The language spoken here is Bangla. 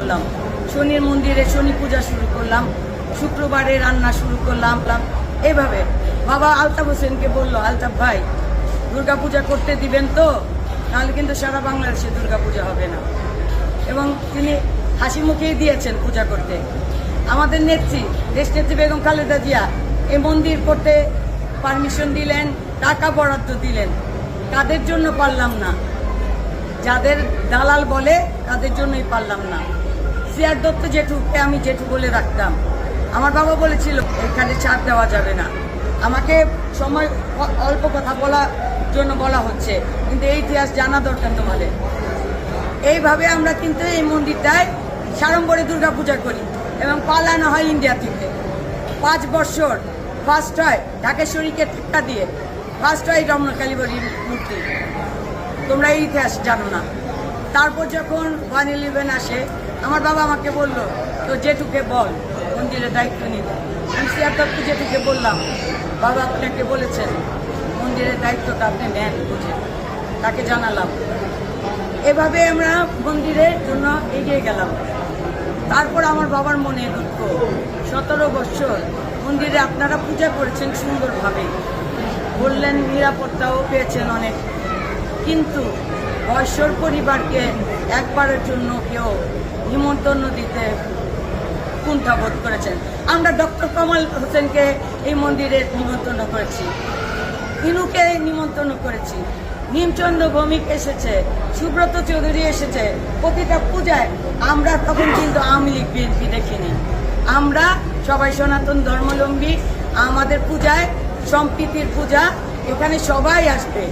করলাম। শনির মন্দিরে শনি পূজা শুরু করলাম, শুক্রবারে রান্না শুরু করলাম এইভাবে বাবা আলতাফ হোসেনকে বলল, আলতাফ ভাই, দুর্গা পূজা করতে দিবেন তো? নাহলে কিন্তু সারা বাংলাদেশে দুর্গা পূজা হবে না। এবং তিনি হাসি মুখেই দিয়েছেন পূজা করতে। আমাদের নেত্রী, দেশনেত্রী বেগম খালেদা জিয়া, এ মন্দির করতে পারমিশন দিলেন, টাকা বরাদ্দ দিলেন। কাদের জন্য পারলাম না। যাদের দালাল বলে, তাদের জন্যই পারলাম না। সিয়ার দত্ত জেঠুকে আমি জেঠু বলে রাখতাম আমার বাবা বলেছিল, এখানে ছাড় দেওয়া যাবে না। আমাকে সময় অল্প কথা বলার জন্য বলা হচ্ছে, কিন্তু এই ইতিহাস জানা দরকার তোমাদের। এইভাবে আমরা কিন্তু এই মন্দিরটায় সাড়ম্বরে দুর্গা পূজা করি এবং পালানো হয় ইন্ডিয়া থেকে। পাঁচ বছর ফার্স্ট হয় ঢাকেশ্বরীকে টেক্কা দিয়ে ফার্স্ট হয় রমণকালীবরীর মূর্তি। তোমরা এই ইতিহাস জানো না। তারপর যখন ওয়ান ইলেভেন আসে, আমার বাবা আমাকে বলল তো জেঠুকে বল মন্দিরের দায়িত্ব নিতে। আমি সিয়ার দত্ত জেঠুকে বললাম, বাবা আপনাকে বলেছেন মন্দিরের দায়িত্বটা আপনি নেন বুঝে। তাকে জানালাম। এভাবে আমরা মন্দিরের জন্য এগিয়ে গেলাম। তারপর আমার বাবার মনে দুঃখ। সতেরো বছর মন্দিরে আপনারা পূজা করেছেন সুন্দরভাবে। বললেন, নিরাপত্তাও পেয়েছেন অনেক। কিন্তু বয়সর পরিবারকে একবারের জন্য কেউ নিমন্ত্রণ দিতে কুণ্ঠাবোধ করেছেন। আমরা ডক্টর কামাল হোসেনকে এই মন্দিরে নিমন্ত্রণ করেছি। ইনুকে নিমন্ত্রণ করেছি। নিমচন্দ্র ভৌমিক এসেছে, সুব্রত চৌধুরী এসেছে প্রতিটা পূজায়। আমরা তখন কিন্তু আওয়ামী লীগ বিএনপি দেখিনি। আমরা সবাই সনাতন ধর্মাবলম্বী। আমাদের পূজায়, সম্প্রীতির পূজা, এখানে সবাই আসবে।